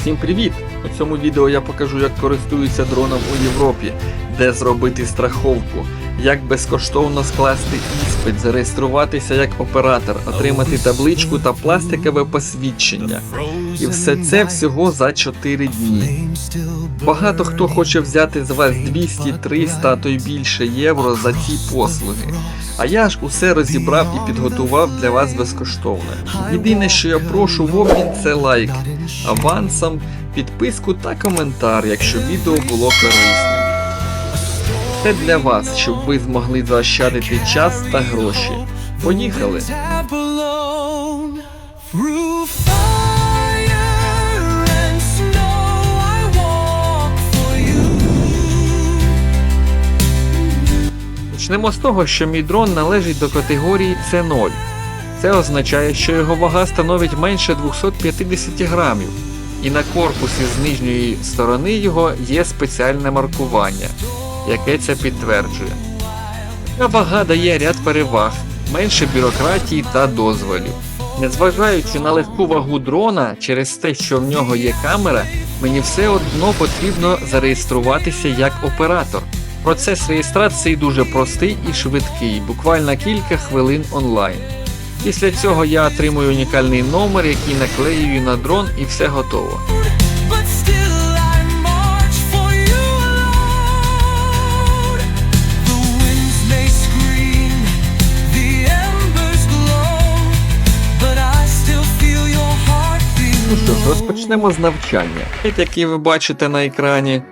Всім привіт! У цьому відео я покажу, як користуються дроном у Європі, де зробити страховку, як безкоштовно скласти іспит, зареєструватися як оператор, отримати табличку та пластикове посвідчення. І все це всього за 4 дні. Багато хто хоче взяти з вас 200, 300, а то й більше євро за ці послуги. А я ж усе розібрав і підготував для вас безкоштовно. Єдине, що я прошу в обмін, це лайк, авансом, підписку та коментар, якщо відео було корисним. Це для вас, щоб ви змогли заощадити час та гроші. Поїхали! Почнемо з того, що мій дрон належить до категорії С0. Це означає, що його вага становить менше 250 грамів, і на корпусі з нижньої сторони його є спеціальне маркування, яке це підтверджує. Така вага дає ряд переваг, менше бюрократії та дозволів. Незважаючи на легку вагу дрона, через те, що в нього є камера, мені все одно потрібно зареєструватися як оператор. Процес реєстрації дуже простий і швидкий, буквально кілька хвилин онлайн. Після цього я отримую унікальний номер, який наклеюю на дрон і все готово. Ну що ж, розпочнемо з навчання. Який ви бачите на екрані.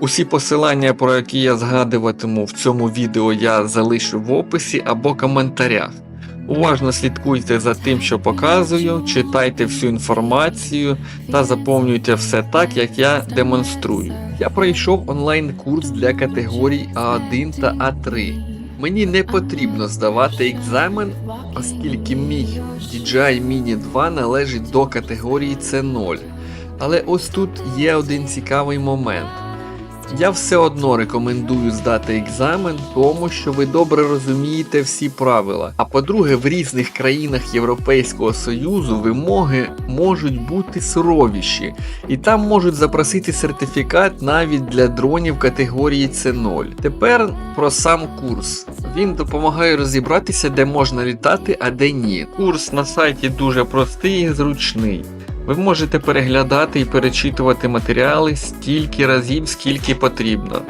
Усі посилання, про які я згадуватиму в цьому відео, я залишу в описі або коментарях. Уважно слідкуйте за тим, що показую, читайте всю інформацію та заповнюйте все так, як я демонструю. Я пройшов онлайн-курс для категорій А1 та А3. Мені не потрібно здавати екзамен, оскільки мій DJI Mini 2 належить до категорії C0. Але ось тут є один цікавий момент. Я все одно рекомендую здати екзамен, тому що ви добре розумієте всі правила. А по-друге, в різних країнах Європейського Союзу вимоги можуть бути суровіші, і там можуть запросити сертифікат навіть для дронів категорії С0. Тепер про сам курс. Він допомагає розібратися, де можна літати, а де ні. Курс на сайті дуже простий і зручний. Ви можете переглядати і перечитувати матеріали стільки разів, скільки потрібно.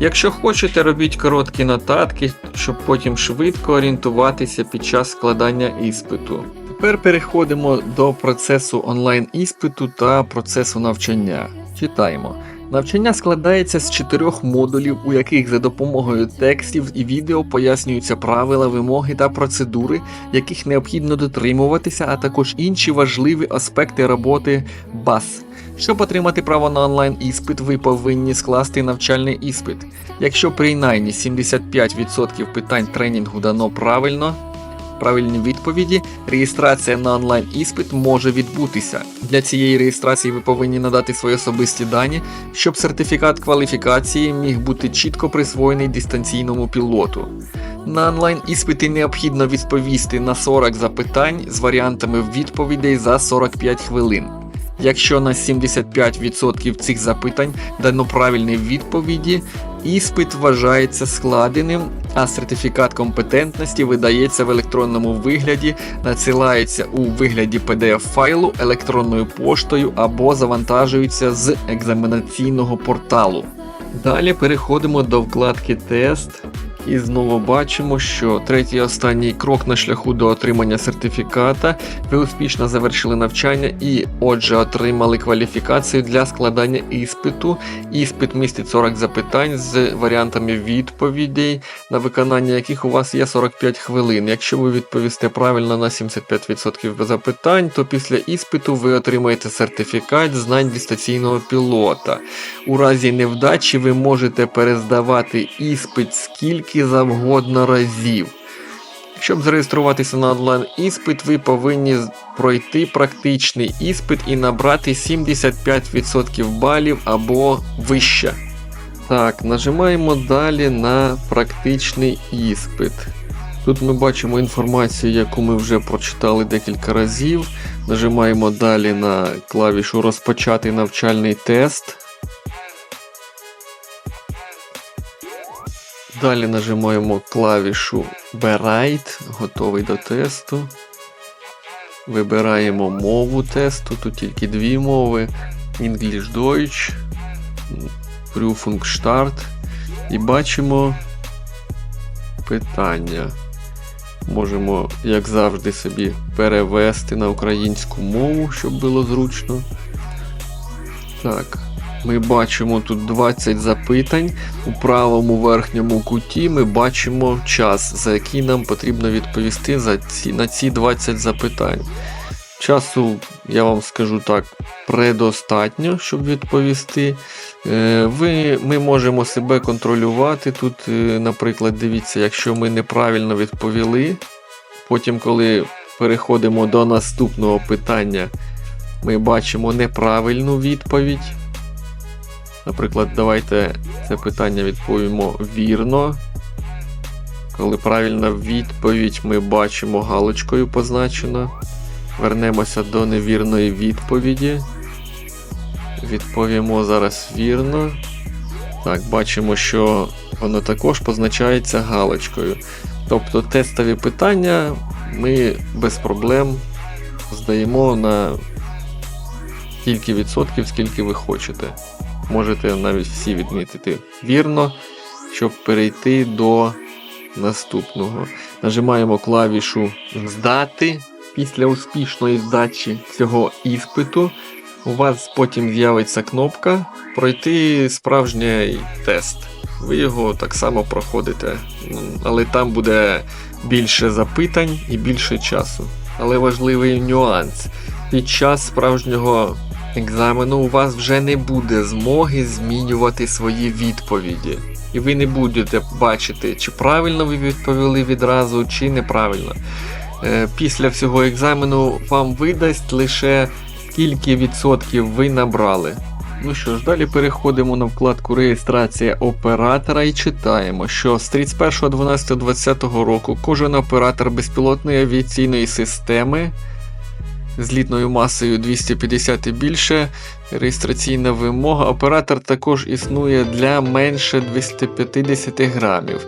Якщо хочете, робіть короткі нотатки, щоб потім швидко орієнтуватися під час складання іспиту. Тепер переходимо до процесу онлайн іспиту та процесу навчання. Читаємо. Навчання складається з чотирьох модулів, у яких за допомогою текстів і відео пояснюються правила, вимоги та процедури, яких необхідно дотримуватися, а також інші важливі аспекти роботи БАС. Щоб отримати право на онлайн іспит, ви повинні скласти навчальний іспит. Якщо принаймні 75% питань тренінгу дано правильно, правильні відповіді, реєстрація на онлайн іспит може відбутися. Для цієї реєстрації ви повинні надати свої особисті дані, щоб сертифікат кваліфікації міг бути чітко присвоєний дистанційному пілоту. На онлайн іспиті необхідно відповісти на 40 запитань з варіантами відповідей за 45 хвилин. Якщо на 75% цих запитань дано правильні відповіді, іспит вважається складеним, а сертифікат компетентності видається в електронному вигляді, надсилається у вигляді PDF файлу електронною поштою або завантажується з екзаменаційного порталу. Далі переходимо до вкладки Тест. І знову бачимо, що третій останній крок на шляху до отримання сертифіката. Ви успішно завершили навчання і, отже, отримали кваліфікацію для складання іспиту. Іспит містить 40 запитань з варіантами відповідей, на виконання яких у вас є 45 хвилин. Якщо ви відповісте правильно на 75% запитань, то після іспиту ви отримаєте сертифікат знань дистанційного пілота. У разі невдачі ви можете перездавати іспит скільки завгодно разів. Щоб зареєструватися на онлайн іспит, ви повинні пройти практичний іспит і набрати 75% балів або вище. Так, нажимаємо далі на практичний іспит. Тут ми бачимо інформацію, яку ми вже прочитали декілька разів. Нажимаємо далі на клавішу Розпочати навчальний тест. Далі нажимаємо клавішу Bereit, готовий до тесту. Вибираємо мову тесту, тут тільки дві мови: English Deutsch, Prüfung Start. І бачимо питання. Можемо, як завжди, собі перевести на українську мову, щоб було зручно. Так, ми бачимо тут 20 запитань. У правому верхньому куті ми бачимо час, за який нам потрібно відповісти за ці, на ці 20 запитань. Часу, я вам скажу так, предостатньо, щоб відповісти. Е, Ви, ми можемо себе контролювати. Тут, е, наприклад, дивіться, якщо ми неправильно відповіли, потім, коли переходимо до наступного питання, ми бачимо неправильну відповідь. Наприклад, давайте це питання відповімо вірно. Коли правильна відповідь ми бачимо галочкою позначено. Вернемося до невірної відповіді. Відповімо зараз вірно. Так, бачимо, що воно також позначається галочкою. Тобто тестові питання ми без проблем здаємо на стільки відсотків, скільки ви хочете. Можете навіть всі відмітити вірно, щоб перейти до наступного. Нажимаємо клавішу Здати. Після успішної здачі цього іспиту у вас потім з'явиться кнопка Пройти справжній тест. Ви його так само проходите, але там буде більше запитань і більше часу. Але важливий нюанс: під час справжнього екзамену у вас вже не буде змоги змінювати свої відповіді. І ви не будете бачити, чи правильно ви відповіли відразу, чи неправильно. Е, Після всього екзамену вам видасть лише скільки відсотків ви набрали. Ну що ж, далі переходимо на вкладку Реєстрація оператора і читаємо, що з 31.12.2020 року кожен оператор безпілотної авіаційної системи з літною масою 250 і більше. Реєстраційна вимога. Оператор також існує для менше 250 грамів.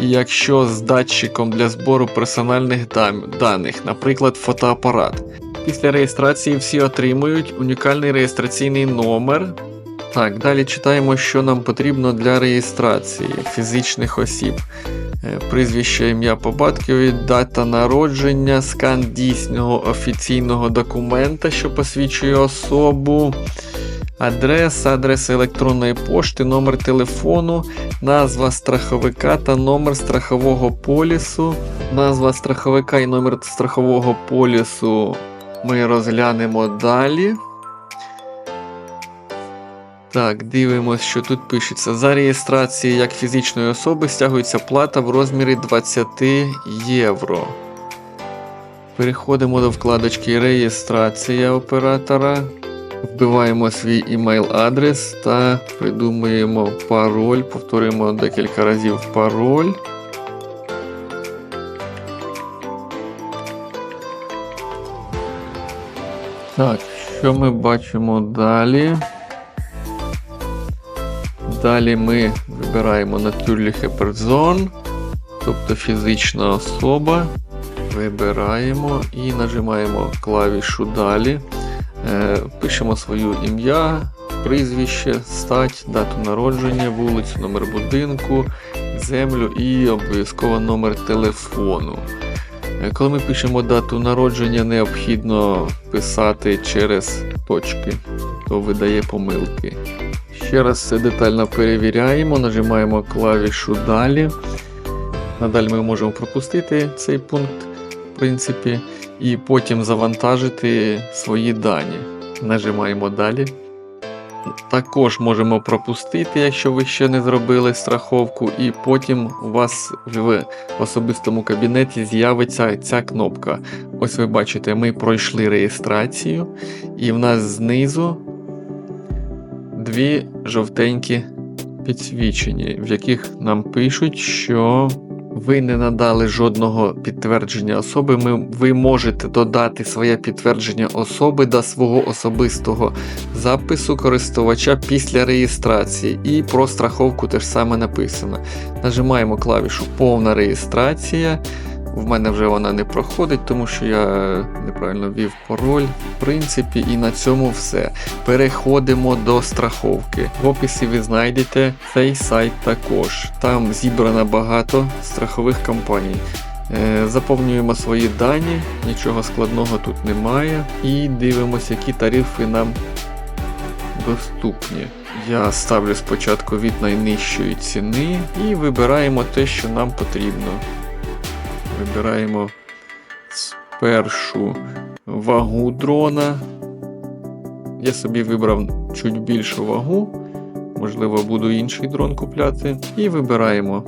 І якщо з датчиком для збору персональних даних, наприклад, фотоапарат. Після реєстрації всі отримують унікальний реєстраційний номер. Так, далі читаємо, що нам потрібно для реєстрації фізичних осіб. Е, Прізвище, ім'я по батькові, дата народження, скан дійсного офіційного документа, що посвідчує особу, адреса, адреса електронної пошти, номер телефону, назва страховика та номер страхового полісу. Назва страховика і номер страхового полісу ми розглянемо далі. Так, дивимось, що тут пишеться. За реєстрацію як фізичної особи стягується плата в розмірі 20 євро. Переходимо до вкладочки Реєстрація оператора. Вбиваємо свій імейл адрес та придумуємо пароль. Повторюємо декілька разів пароль. Так, що ми бачимо далі? Далі ми вибираємо Natürliche Person, тобто фізична особа. Вибираємо і нажимаємо клавішу Далі. Е, Пишемо своє ім'я, прізвище, стать, дату народження, вулицю, номер будинку, землю і обов'язково номер телефону. Коли ми пишемо дату народження, необхідно писати через точки, то видає помилки. Ще раз все детально перевіряємо, нажимаємо клавішу Далі. Надалі ми можемо пропустити цей пункт, в принципі, і потім завантажити свої дані. Нажимаємо далі. Також можемо пропустити, якщо ви ще не зробили страховку, і потім у вас в особистому кабінеті з'явиться ця кнопка. Ось ви бачите, ми пройшли реєстрацію, і в нас знизу дві жовтенькі підсвічені, в яких нам пишуть, що ви не надали жодного підтвердження особи, ми, ви можете додати своє підтвердження особи до свого особистого запису користувача після реєстрації. І про страховку теж саме написано. Нажимаємо клавішу Повна реєстрація. В мене вже вона не проходить, тому що я неправильно ввів пароль. В принципі, і на цьому все. Переходимо до страховки. В описі ви знайдете цей сайт також. Там зібрано багато страхових компаній. Е, Заповнюємо свої дані, нічого складного тут немає. І дивимося, які тарифи нам доступні. Я ставлю спочатку від найнижчої ціни і вибираємо те, що нам потрібно. Вибираємо спершу вагу дрона. Я собі вибрав чуть більшу вагу. Можливо, буду інший дрон купляти. І вибираємо.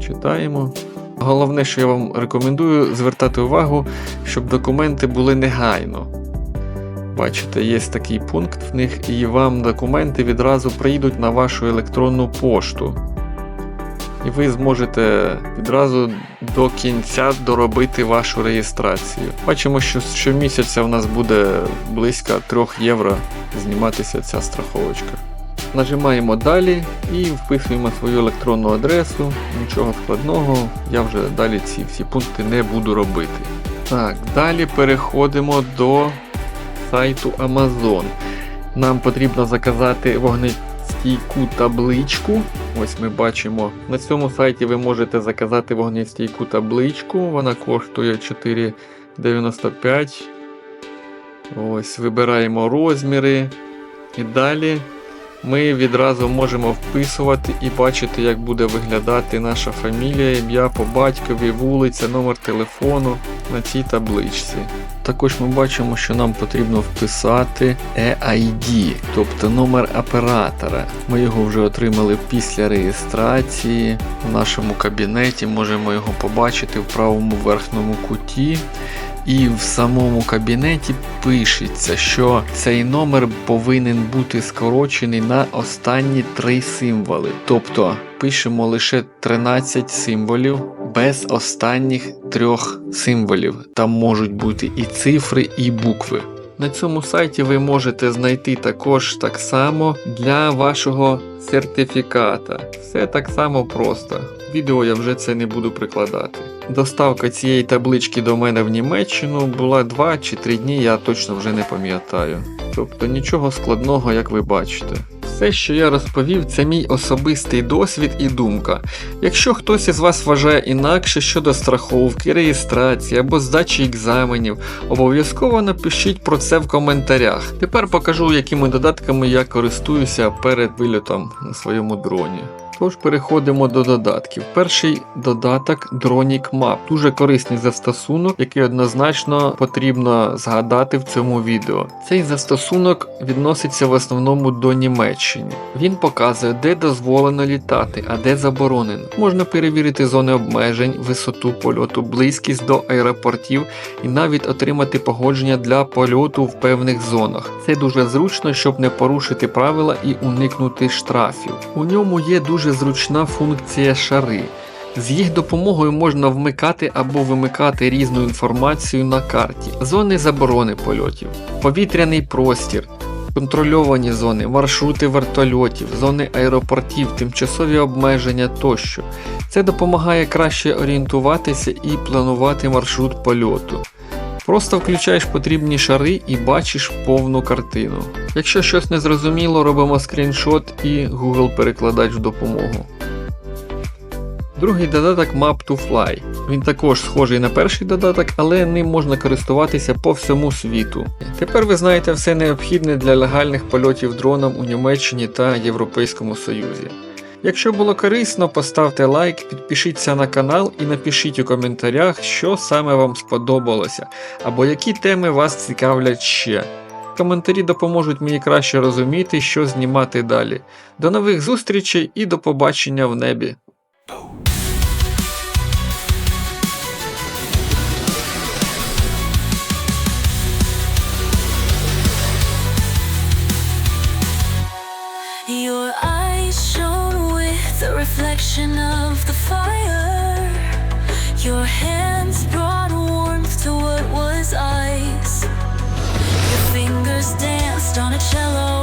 Читаємо. Головне, що я вам рекомендую, звертати увагу, щоб документи були негайно. Бачите, є такий пункт в них, і вам документи відразу прийдуть на вашу електронну пошту. І ви зможете відразу до кінця доробити вашу реєстрацію. Бачимо, що щомісяця в нас буде близько 3 євро зніматися ця страховочка. Нажимаємо далі і вписуємо свою електронну адресу. Нічого складного, я вже далі ці всі пункти не буду робити. Так, далі переходимо до сайту Amazon. Нам потрібно заказати вогнестійку табличку. Ось ми бачимо. На цьому сайті ви можете заказати вогнестійку табличку. Вона коштує 4,95. Ось, вибираємо розміри. І далі ми відразу можемо вписувати і бачити, як буде виглядати наша фамілія, ім'я по батькові, вулиця, номер телефону на цій табличці. Також ми бачимо, що нам потрібно вписати EID, тобто номер оператора. Ми його вже отримали після реєстрації в нашому кабінеті. Можемо його побачити в правому верхньому куті. І в самому кабінеті пишеться, що цей номер повинен бути скорочений на останні три символи. Тобто пишемо лише 13 символів без останніх трьох символів. Там можуть бути і цифри, і букви. На цьому сайті ви можете знайти також так само для вашого сертифіката. Все так само просто. Відео я вже це не буду прикладати. Доставка цієї таблички до мене в Німеччину була 2 чи 3 дні, я точно вже не пам'ятаю. Тобто нічого складного, як ви бачите. Все, що я розповів, це мій особистий досвід і думка. Якщо хтось із вас вважає інакше щодо страховки, реєстрації або здачі екзаменів, обов'язково напишіть про це в коментарях. Тепер покажу, якими додатками я користуюся перед вильотом на своєму дроні. Тож переходимо до додатків. Перший додаток Dronic Map. Дуже корисний застосунок, який однозначно потрібно згадати в цьому відео. Цей застосунок відноситься в основному до Німеччини. Він показує, де дозволено літати, а де заборонено. Можна перевірити зони обмежень, висоту польоту, близькість до аеропортів і навіть отримати погодження для польоту в певних зонах. Це дуже зручно, щоб не порушити правила і уникнути штрафів. У ньому є дуже зручна функція шари. З їх допомогою можна вмикати або вимикати різну інформацію на карті, зони заборони польотів, повітряний простір, контрольовані зони, маршрути вертольотів, зони аеропортів, тимчасові обмеження тощо. Це допомагає краще орієнтуватися і планувати маршрут польоту. Просто включаєш потрібні шари і бачиш повну картину. Якщо щось не зрозуміло, робимо скріншот і Google перекладач в допомогу. Другий додаток Map to Fly. Він також схожий на перший додаток, але ним можна користуватися по всьому світу. Тепер ви знаєте все необхідне для легальних польотів дроном у Німеччині та Європейському Союзі. Якщо було корисно, поставте лайк, підпишіться на канал і напишіть у коментарях, що саме вам сподобалося, або які теми вас цікавлять ще. Коментарі допоможуть мені краще розуміти, що знімати далі. До нових зустрічей і до побачення в небі. Your hands brought warmth to what was ice. Your fingers danced on a cello.